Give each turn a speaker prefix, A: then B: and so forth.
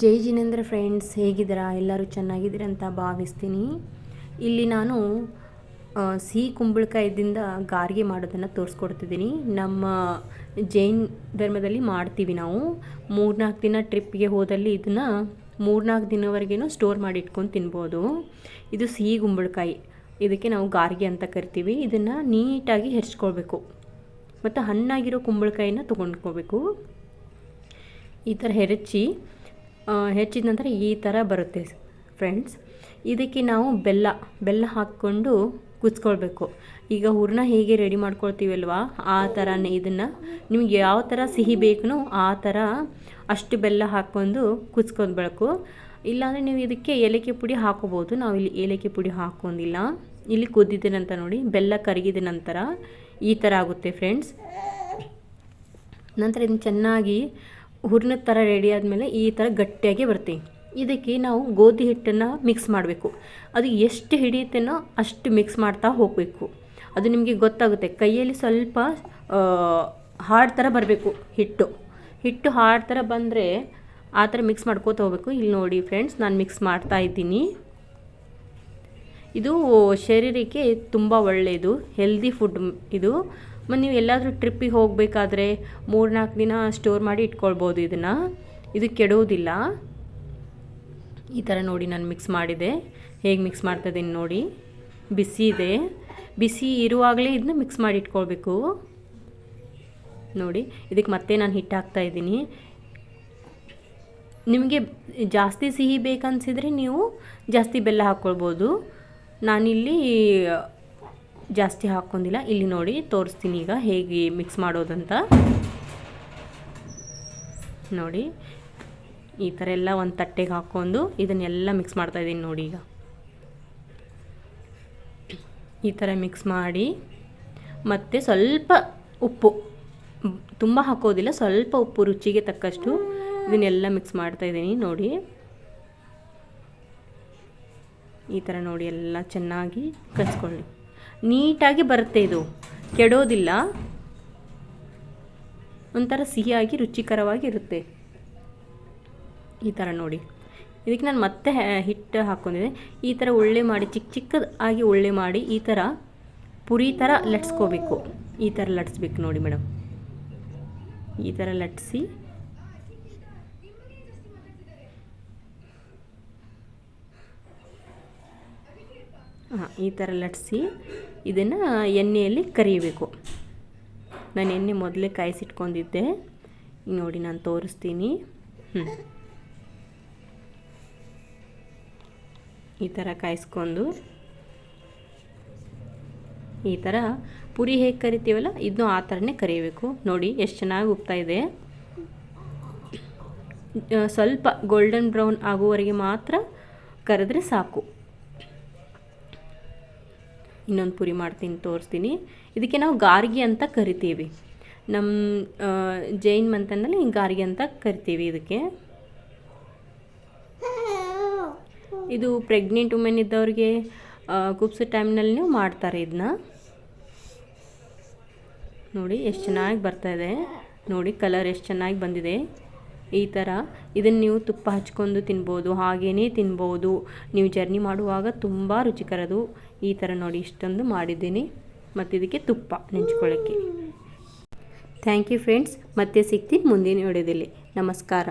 A: ಜೈ Jinendra friends, ಹೇಗಿದ್ದೀರಾ? ಎಲ್ಲರೂ ಚೆನ್ನಾಗಿದ್ದೀರಾ ಅಂತ ಭಾವಿಸ್ತೀನಿ. ಇಲ್ಲಿ ನಾನು ಸಿಹಿ ಕುಂಬಳಕಾಯದಿಂದ ಗಾರ್ಗೆ ಮಾಡೋದನ್ನು ತೋರಿಸ್ಕೊಡ್ತಿದ್ದೀನಿ. ನಮ್ಮ ಜೈನ್ ಧರ್ಮದಲ್ಲಿ ಮಾಡ್ತೀವಿ ನಾವು. ಮೂರ್ನಾಲ್ಕು ದಿನ ಟ್ರಿಪ್ಗೆ ಹೋದಲ್ಲಿ ಇದನ್ನು ಮೂರ್ನಾಲ್ಕು ದಿನವರೆಗೇನು ಸ್ಟೋರ್ ಮಾಡಿ ಇಟ್ಕೊಂಡು ತಿನ್ಬೋದು. ಇದು ಸಿಹಿ ಕುಂಬಳಕಾಯಿ. ಇದಕ್ಕೆ ನಾವು ಗಾರ್ಗೆ ಅಂತ ಕರಿತೀವಿ. ಇದನ್ನು ನೀಟಾಗಿ ಹೆಚ್ಕೊಳ್ಬೇಕು. ಮತ್ತು ಹಣ್ಣಾಗಿರೋ ಕುಂಬಳಕಾಯಿನ ತೊಗೊಂಡ್ಕೋಬೇಕು ಈ ಥರ ಹೆರಚಿ ಹೆಚ್ಚಿದ ನಂತರ ಈ ಥರ ಬರುತ್ತೆ ಫ್ರೆಂಡ್ಸ್ ಇದಕ್ಕೆ ನಾವು ಬೆಲ್ಲ ಬೆಲ್ಲ ಹಾಕ್ಕೊಂಡು ಕುಚ್ಕೊಳ್ಬೇಕು ಈಗ ಹೂರಣ ಹೇಗೆ ರೆಡಿ ಮಾಡ್ಕೊಳ್ತೀವಲ್ವಾ? ಆ ಥರನೇ ಇದನ್ನು. ನಿಮ್ಗೆ ಯಾವ ಥರ ಸಿಹಿ ಬೇಕನೋ ಆ ಥರ ಅಷ್ಟು ಬೆಲ್ಲ ಹಾಕ್ಕೊಂಡು ಕುಚ್ಕೊಳ್ಬೇಕು ಇಲ್ಲಾಂದರೆ ನೀವು ಇದಕ್ಕೆ ಏಲಕ್ಕಿ ಪುಡಿ ಹಾಕೋಬೋದು ನಾವು ಇಲ್ಲಿ ಏಲಕ್ಕಿ ಪುಡಿ ಹಾಕೊಂಡಿಲ್ಲ ಇಲ್ಲಿ ಕುದ್ದಿದ್ದೀನಂತ ನೋಡಿ, ಬೆಲ್ಲ ಕರಗಿದ ನಂತರ ಈ ಥರ ಆಗುತ್ತೆ ಫ್ರೆಂಡ್ಸ್ ನಂತರ ಇದನ್ನು ಚೆನ್ನಾಗಿ ಹೂರ್ಣದ ಥರ ರೆಡಿ ಆದಮೇಲೆ ಈ ಥರ ಗಟ್ಟಿಯಾಗಿ ಬರುತ್ತೆ ಇದಕ್ಕೆ ನಾವು ಗೋಧಿ ಹಿಟ್ಟನ್ನು ಮಿಕ್ಸ್ ಮಾಡಬೇಕು. ಅದು ಎಷ್ಟು ಹಿಡಿಯುತ್ತೇನೋ ಅಷ್ಟು ಮಿಕ್ಸ್ ಮಾಡ್ತಾ ಹೋಗಬೇಕು. ಅದು ನಿಮಗೆ ಗೊತ್ತಾಗುತ್ತೆ. ಕೈಯಲ್ಲಿ ಸ್ವಲ್ಪ ಹಾರ್ಡ್ ಥರ ಬರಬೇಕು ಹಿಟ್ಟು. ಹಿಟ್ಟು ಹಾರ್ಡ್ ಥರ ಬಂದರೆ ಆ ಥರ ಮಿಕ್ಸ್ ಮಾಡ್ಕೋತ ಹೋಗಬೇಕು. ಇಲ್ಲಿ ನೋಡಿ ಫ್ರೆಂಡ್ಸ್ ನಾನು ಮಿಕ್ಸ್ ಮಾಡ್ತಾ ಇದ್ದೀನಿ. ಇದು ಶರೀರಕ್ಕೆ ತುಂಬ ಒಳ್ಳೆಯದು ಹೆಲ್ದಿ ಫುಡ್ ಇದು. ಮತ್ತು ನೀವು ಎಲ್ಲಾದರೂ ಟ್ರಿಪ್ಪಿಗೆ ಹೋಗಬೇಕಾದ್ರೆ ಮೂರ್ನಾಲ್ಕು ದಿನ ಸ್ಟೋರ್ ಮಾಡಿ ಇಟ್ಕೊಳ್ಬೋದು ಇದನ್ನು. ಇದು ಕೆಡುವುದಿಲ್ಲ. ಈ ಥರ ನೋಡಿ ನಾನು ಮಿಕ್ಸ್ ಮಾಡಿದೆ. ಹೇಗೆ ಮಿಕ್ಸ್ ಮಾಡ್ತಾ ಇದ್ದೀನಿ ನೋಡಿ. ಬಿಸಿ ಇದೆ. ಬಿಸಿ ಇರುವಾಗಲೇ ಇದನ್ನ ಮಿಕ್ಸ್ ಮಾಡಿ ಇಟ್ಕೊಳ್ಬೇಕು. ನೋಡಿ, ಇದಕ್ಕೆ ಮತ್ತೆ ನಾನು ಹಿಟ್ ಹಾಕ್ತಾ ಇದ್ದೀನಿ ನಿಮಗೆ ಜಾಸ್ತಿ ಸಿಹಿ ಬೇಕನ್ಸಿದ್ರೆ ನೀವು ಜಾಸ್ತಿ ಬೆಲ್ಲ ಹಾಕ್ಕೊಳ್ಬೋದು. ನಾನಿಲ್ಲಿ, ಜಾಸ್ತಿ ಹಾಕ್ಕೊಂಡಿಲ್ಲ. ಇಲ್ಲಿ ನೋಡಿ, ತೋರಿಸ್ತೀನಿ ಈಗ ಹೇಗೆ ಮಿಕ್ಸ್ ಮಾಡೋದಂತ. ನೋಡಿ, ಈ ಥರ ಎಲ್ಲ ಒಂದು ತಟ್ಟೆಗೆ ಹಾಕ್ಕೊಂಡು ಇದನ್ನೆಲ್ಲ ಮಿಕ್ಸ್ ಮಾಡ್ತಾ ಇದ್ದೀನಿ ನೋಡಿ ಈಗ. ಈ ಥರ ಮಿಕ್ಸ್ ಮಾಡಿ, ಮತ್ತು ಸ್ವಲ್ಪ ಉಪ್ಪು. ತುಂಬ ಹಾಕೋದಿಲ್ಲ, ಸ್ವಲ್ಪ ಉಪ್ಪು ರುಚಿಗೆ ತಕ್ಕಷ್ಟು ಇದನ್ನೆಲ್ಲ ಮಿಕ್ಸ್ ಮಾಡ್ತಾ ಇದ್ದೀನಿ ನೋಡಿ. ಈ ಥರ ನೋಡಿ ಎಲ್ಲ ಚೆನ್ನಾಗಿ ಕಲಿಸ್ಕೊಳ್ಳಿ. ನೀಟಾಗಿ ಬರುತ್ತೆ ಇದು. ಕೆಡೋದಿಲ್ಲ. ಒಂಥರ ಸಿಹಿಯಾಗಿ ರುಚಿಕರವಾಗಿ ಇರುತ್ತೆ. ಈ ಥರ ನೋಡಿ. ಇದಕ್ಕೆ ನಾನು ಮತ್ತೆ ಹಿಟ್ಟು ಹಾಕ್ಕೊಂಡಿದ್ದೆ. ಈ ಥರ ಉಳ್ಳೆ ಮಾಡಿ ಚಿಕ್ಕ ಚಿಕ್ಕದಾಗಿ ಉಳ್ಳೆ ಮಾಡಿ ಈ ಥರ ಪುರಿ ಥರ ಲಟ್ಸ್ಕೋಬೇಕು. ಈ ಥರ ಲಟ್ಸ್ಬೇಕು ನೋಡಿ ಮೇಡಮ್. ಈ ಥರ ಲಟ್ಸಿ ಹಾಂ, ಈ ಥರ ಲಟ್ಸಿ ಇದನ್ನು ಎಣ್ಣೆಯಲ್ಲಿ ಕರಿಬೇಕು. ನಾನು ಎಣ್ಣೆ ಮೊದಲೇ ಕಾಯಿಸಿಟ್ಕೊಂಡಿದ್ದೆ. ನೋಡಿ ನಾನು ತೋರಿಸ್ತೀನಿ. ಹ್ಞೂ ಈ ಥರ ಕಾಯಿಸ್ಕೊಂಡು. ಈ ಥರ ಪುರಿ ಹೇಗೆ ಕರಿತೀವಲ್ಲ ಇದನ್ನು ಆ ಥರನೇ ಕರಿಬೇಕು. ನೋಡಿ, ಎಷ್ಟು ಚೆನ್ನಾಗಿ ಉಪ್ತಾ ಇದೆ. ಸ್ವಲ್ಪ ಗೋಲ್ಡನ್ ಬ್ರೌನ್ ಆಗುವವರೆಗೆ ಮಾತ್ರ ಕರೆದ್ರೆ ಸಾಕು. ಇನ್ನೊಂದು ಪುರಿ ಮಾಡ್ತೀನಿ, ತೋರಿಸ್ತೀನಿ. ಇದಕ್ಕೆ ನಾವು ಗಾರ್ಗಿ ಅಂತ ಕರಿತೀವಿ. ನಮ್ಮ ಜೈನ್ ಮಂತನಲ್ಲಿ ಗಾರ್ಗಿ ಅಂತ ಕರಿತೀವಿ ಇದಕ್ಕೆ. ಇದು ಪ್ರೆಗ್ನೆಂಟ್ ವುಮೆನ್ ಇದ್ದವ್ರಿಗೆ ಕುಪ್ಸೋ ಟೈಮ್ನಲ್ಲಿ ಮಾಡ್ತಾರೆ ಇದನ್ನ ನೋಡಿ, ಎಷ್ಟು ಚೆನ್ನಾಗಿ ಬರ್ತಾ ಇದೆ. ನೋಡಿ, ಕಲರ್ ಎಷ್ಟು ಚೆನ್ನಾಗಿ ಬಂದಿದೆ. ಈ ಥರ ಇದನ್ನು ನೀವು ತುಪ್ಪ ಹಚ್ಕೊಂಡು ತಿನ್ಬೋದು ಹಾಗೇ ತಿನ್ಬೋದು. ನೀವು ಜರ್ನಿ ಮಾಡುವಾಗ ತುಂಬ ರುಚಿಕರದು. ಈ ಥರ ನೋಡಿ ಇಷ್ಟೊಂದು ಮಾಡಿದ್ದೀನಿ. ಮತ್ತು ಇದಕ್ಕೆ ತುಪ್ಪ ನೆಂಚ್ಕೊಳ್ಳೋಕ್ಕೆ. ಥ್ಯಾಂಕ್ ಯು ಫ್ರೆಂಡ್ಸ್ ಮತ್ತೆ ಸಿಗ್ತೀನಿ ಮುಂದಿನ ವಿಡಿಯೋದಲ್ಲಿ. ನಮಸ್ಕಾರ.